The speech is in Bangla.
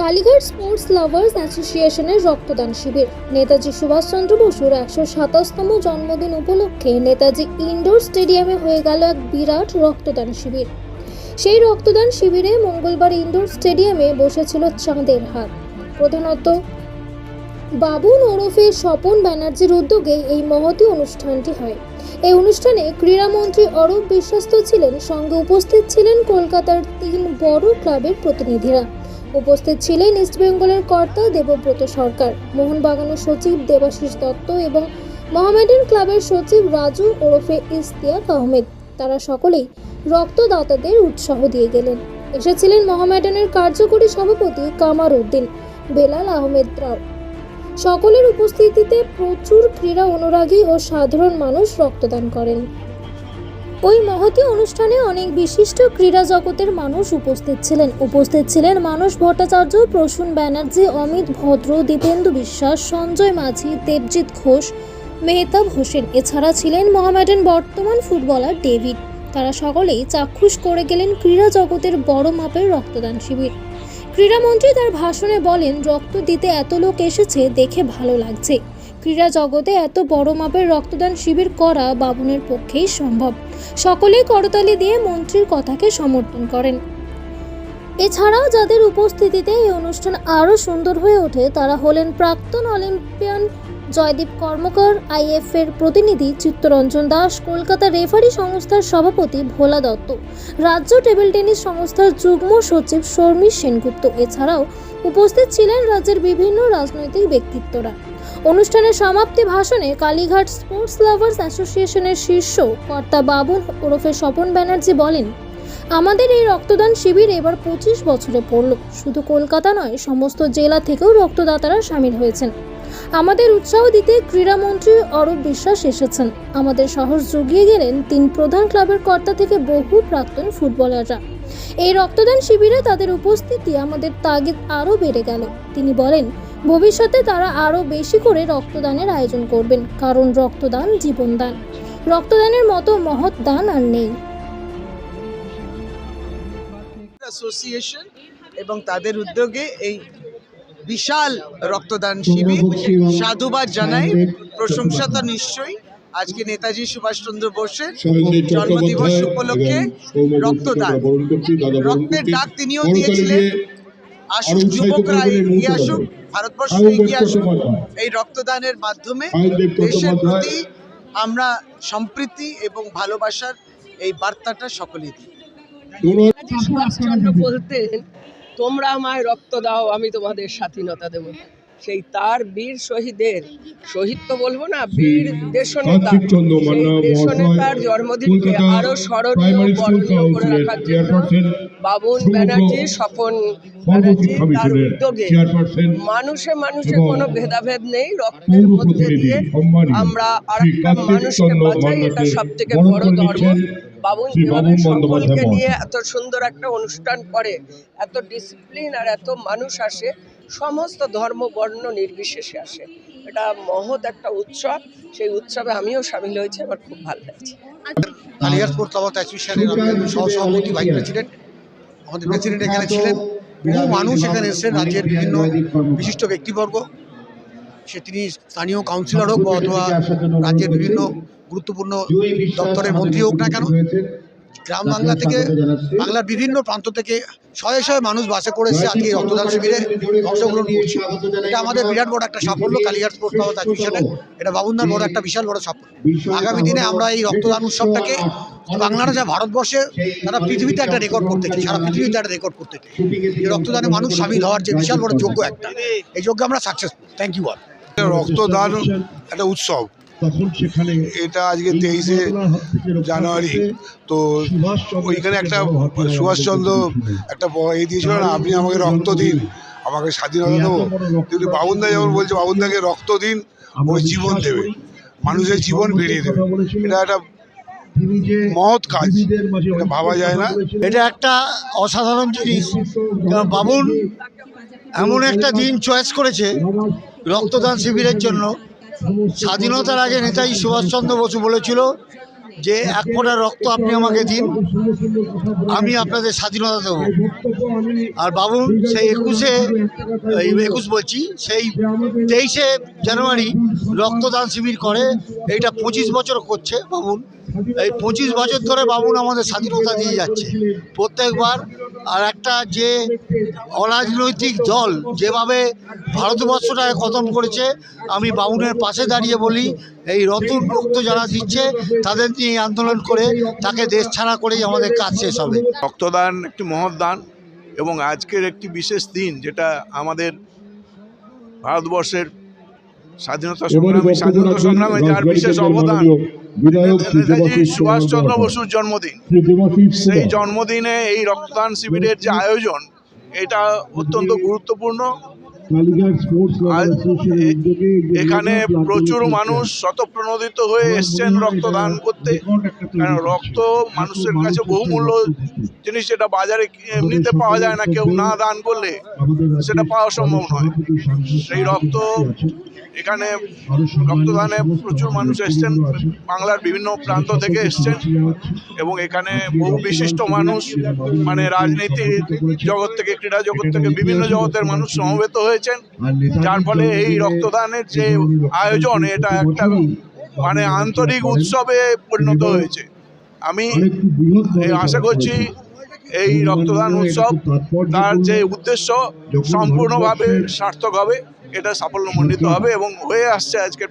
কালীঘাট স্পোর্টস লাভার্স অ্যাসোসিয়েশনের রক্তদান শিবির। নেতাজি সুভাষচন্দ্র বসুর একশো সাতাশতম জন্মদিন উপলক্ষে নেতাজি ইনডোর স্টেডিয়ামে হয়ে গেল এক বিরাট রক্তদান শিবির। সেই রক্তদান শিবিরে মঙ্গলবার ইনডোর স্টেডিয়ামে বসেছিল চাঁদের হাত প্রধানত বাবুন ওরফে স্বপন ব্যানার্জির উদ্যোগে এই মহতী অনুষ্ঠানটি হয়। এই অনুষ্ঠানে ক্রীড়ামন্ত্রী অরূপ বিশ্বাস তো ছিলেন, সঙ্গে উপস্থিত ছিলেন কলকাতার তিন বড় ক্লাবের প্রতিনিধিরা। উপস্থিত ছিলেন ইস্টবেঙ্গলের কর্তা দেবব্রত সরকার, মোহনবাগানের সচিব দেবাশিস দত্ত এবং মোহামেডান ক্লাবের সচিব রাজু ওরফে ইস্তিয়াক আহমেদ। তারা সকলেই রক্তদাতাদের উৎসাহ দিয়ে গেলেন। এসেছিলেন মোহামেডানের কার্যকরী সভাপতি কামার উদ্দিন, বেলাল আহমেদ রাও। সকলের উপস্থিতিতে প্রচুর ক্রীড়া অনুরাগী ও সাধারণ মানুষ রক্তদান করেন। ওই মহতী অনুষ্ঠানে অনেক বিশিষ্ট ক্রীড়া জগতের মানুষ উপস্থিত ছিলেন। উপস্থিত ছিলেন মানস ভট্টাচার্য, প্রসূন ব্যানার্জি, অমিত ভদ্র, দীপেন্দু বিশ্বাস, সঞ্জয় মাঝি, দেবজিৎ ঘোষ, মেহতাব হোসেন। এছাড়া ছিলেন মোহামেডান বর্তমান ফুটবলার ডেভিড। তারা সকলেই চাক্ষুষ করে গেলেন ক্রীড়া জগতের বড় মাপের রক্তদান শিবির। ক্রীড়ামন্ত্রী তার ভাষণে বলেন, রক্ত দিতে এত লোক এসেছে, দেখে ভালো লাগছে। ক্রীড়া জগতে এত বড় মাপের রক্তদান শিবির করা বাবুনের পক্ষেই সম্ভব। সকলেই করতালি দিয়ে মন্ত্রীর কথাকে সমর্থন করেন। এছাড়াও যাদের উপস্থিতিতে এই অনুষ্ঠান আরও সুন্দর হয়ে ওঠে, তারা হলেন প্রাক্তন অলিম্পিয়ান জয়দীপ কর্মকার আইএফ এর প্রতিনিধি চিত্তরঞ্জন দাস, কলকাতা রেফারি সংস্থার সভাপতি ভোলা দত্ত, রাজ্য টেবিল টেনিস সংস্থার যুগ্ম সচিব শর্মী সেনগুপ্ত। এছাড়াও উপস্থিত ছিলেন রাজ্যের বিভিন্ন রাজনৈতিক ব্যক্তিত্বরা। অনুষ্ঠানের সমাপ্তি ভাষণে কালীঘাট স্পোর্টস লাভার্স অ্যাসোসিয়েশনের শীর্ষ কর্তা বাবুন ওরফে স্বপন ব্যানার্জি বলেন আমাদের এই রক্তদান শিবির এবার পঁচিশ বছরে পড়ল। শুধু কলকাতা নয়, সমস্ত জেলা থেকেও রক্তদাতারা সামিল হয়েছেন। আমাদের উৎসাহ দিতে ক্রীড়ামন্ত্রী অরূপ বিশ্বাস এসেছেন। আমাদের সাহস জুগিয়ে গেলেন তিন প্রধান ক্লাবের কর্তা থেকে বহু প্রাক্তন ফুটবলাররা। এই রক্তদান শিবিরে তাদের উপস্থিতি আমাদের তাগিদ আরও বেড়ে গেল। তিনি বলেন, ভবিষ্যতে তারা আরও বেশি করে রক্তদানের আয়োজন করবেন, কারণ রক্তদান জীবনদান। রক্তদানের মতো মহৎ দান আর নেই। অ্যাসোসিয়েশন এবং তাদের উদ্যোগে এই বিশাল রক্তদান শিবির সাধুবাদ জানাই। প্রশংসা তো নিশ্চয়ই। আজকে নেতাজি সুভাষচন্দ্র বোসের জন্মদিবস উপলক্ষে রক্তদান। রক্তের ডাক তিনিও দিয়েছিলেন। আসুক যুবকরা এগিয়ে আসুক, ভারতবর্ষ এগিয়ে আসুক। এই রক্তদানের মাধ্যমে দেশের প্রতি আমরা সম্প্রীতি এবং ভালোবাসার এই বার্তাটা সকলে দিই। বলতেন তোমরা আমায় রক্ত দাও আমি তোমাদের স্বাধীনতা দেব। সেই তার বীর শহীদের শহীদ তো বলব না বীর দেশনেতা দেশনেতার জন্মদিনকে আরও স্মরণীয় প্রাইমারি করে রাখার জন্য বাবুন ব্যানার্জি স্বপন ব্যানার্জি তার উদ্যোগে মানুষে মানুষে কোনো ভেদাভেদ নেই রক্তের মধ্যে দিয়ে আমরা আর মানুষকে বাঁচাই এটা সব থেকে বড় ধর্ম। যেভাবে সকলকে নিয়ে এত সুন্দর একটা অনুষ্ঠান করে এত ডিসিপ্লিন আর এত মানুষ আসে সমস্ত ধর্ম বর্ণ নির্বিশেষে আসে। এটা মহৎ একটা উৎসব। সেই উৎসবে আমিও সামিল হয়েছি আমার খুব ভালো লাগছে। অ্যাসোসিয়েশনের আমি সহসভাপতি ভাইস প্রেসিডেন্ট আমাদের প্রেসিডেন্ট এখানে ছিলেন। বহু মানুষ এখানে এসেছেন রাজ্যের বিভিন্ন বিশিষ্ট ব্যক্তিবর্গ। সে তিনি স্থানীয় কাউন্সিলর হোক বা অথবা রাজ্যের বিভিন্ন গুরুত্বপূর্ণ দপ্তরের মন্ত্রী হোক না কেন গ্রাম বাংলা থেকে বাংলার বিভিন্ন প্রান্ত থেকে শয়ে শয়ে মানুষ বাসে করে এসে আজকে এই রক্তদান শিবিরে অংশগ্রহণ করছে। এটা আমাদের বিরাট বড় একটা সাফল্য। কালিয়ার স্পোর্টস লাভার্স অ্যাসোসিয়েশনের এটা বাবুন্দার বড় একটা বিশাল বড় সাফল্য। আগামী দিনে আমরা এই রক্তদান উৎসবটাকে বাংলারা যা ভারতবর্ষে তারা পৃথিবীতে একটা রেকর্ড করতে চাই সারা পৃথিবীতে একটা রেকর্ড করতে চাই। যে রক্তদানে মানুষ সামিল হওয়ার যে বিশাল বড় যোগ্য একটা এই যোগ্য আমরা সাকসেসফুল থ্যাংক ইউ অল রক্তদান একটা উৎসব। তখন সেখানে এটা আজকে তেইশে জানুয়ারি। তো ওইখানে একটা সুভাষচন্দ্র একটা এই দিয়েছিল না আপনি আমাকে রক্ত দিন। আমাকে স্বাধীনতা দেবো। কিন্তু বাবুনদা যেমন বলছে বাবুনদাকে রক্ত দিন ওই জীবন দেবে। মানুষের জীবন বেরিয়ে দেবে। এটা একটা মহৎ কাজ। এটা ভাবা যায় না। এটা একটা অসাধারণ জিনিস। কারণ বাবুন এমন একটা দিন চয়েস করেছে রক্তদান শিবিরের জন্য। স্বাধীনতার আগে নেতাজি সুভাষচন্দ্র বসু বলেছিল যে এক ফোঁটা রক্ত আপনি আমাকে দিন, আমি আপনাদের স্বাধীনতা দেবো। আর বাবুন সেই একুশে একুশ বলছি, সেই তেইশে জানুয়ারি রক্তদান শিবির করে, এইটা পঁচিশ বছর করছে বাবুন। এই পঁচিশ বছর ধরে বাবুন আমাদের স্বাধীনতা দিয়ে যাচ্ছে। প্রত্যেকবার আর একটা যে অরাজনৈতিক দল যেভাবে ভারতবর্ষটাকে খতম করেছে, আমি বাবুনের পাশে দাঁড়িয়ে বলি, এই রতন রক্ত যারা দিচ্ছে, তাদের নিয়ে আন্দোলন করে তাকে দেশ ছাড়া করেই আমাদের কাজ শেষ হবে। রক্তদান একটি মহৎ দান এবং আজকের একটি বিশেষ দিন, যেটা আমাদের ভারতবর্ষের স্বাধীনতা সংগ্রামে স্বাধীনতা সংগ্রামে যার বিশেষ অবদান সুভাষচন্দ্র বসুর জন্মদিন। সেই জন্মদিনে এই রক্তদান শিবিরের যে আয়োজন এটা অত্যন্ত গুরুত্বপূর্ণ। এখানে প্রচুর মানুষ শতপ্রণোদিত হয়ে এসছেন রক্তদান করতে। কারণ রক্ত মানুষের কাছে বহুমূল্য জিনিস যেটা বাজারে এমনিতে পাওয়া যায় না কেউ না দান করলে সেটা পাওয়া সম্ভব নয়। সেই রক্ত এখানে রক্তদানে প্রচুর মানুষ এসছেন বাংলার বিভিন্ন প্রান্ত থেকে এসছেন। এবং এখানে বহু বিশিষ্ট মানুষ মানে রাজনীতি জগৎ থেকে ক্রীড়া জগৎ থেকে বিভিন্ন জগতের মানুষ সমবেত হয়েছেন যার ফলে এই রক্তদানের যে আয়োজন, এটা একটা মানে আন্তরিক উৎসবে পরিণত হয়েছে। আমি আশা করছি এই রক্তদান উৎসব তার যে উদ্দেশ্য সম্পূর্ণভাবে সার্থক হবে, এটা সাফল্যমণ্ডিত হবে এবং হয়ে আসছে আজকের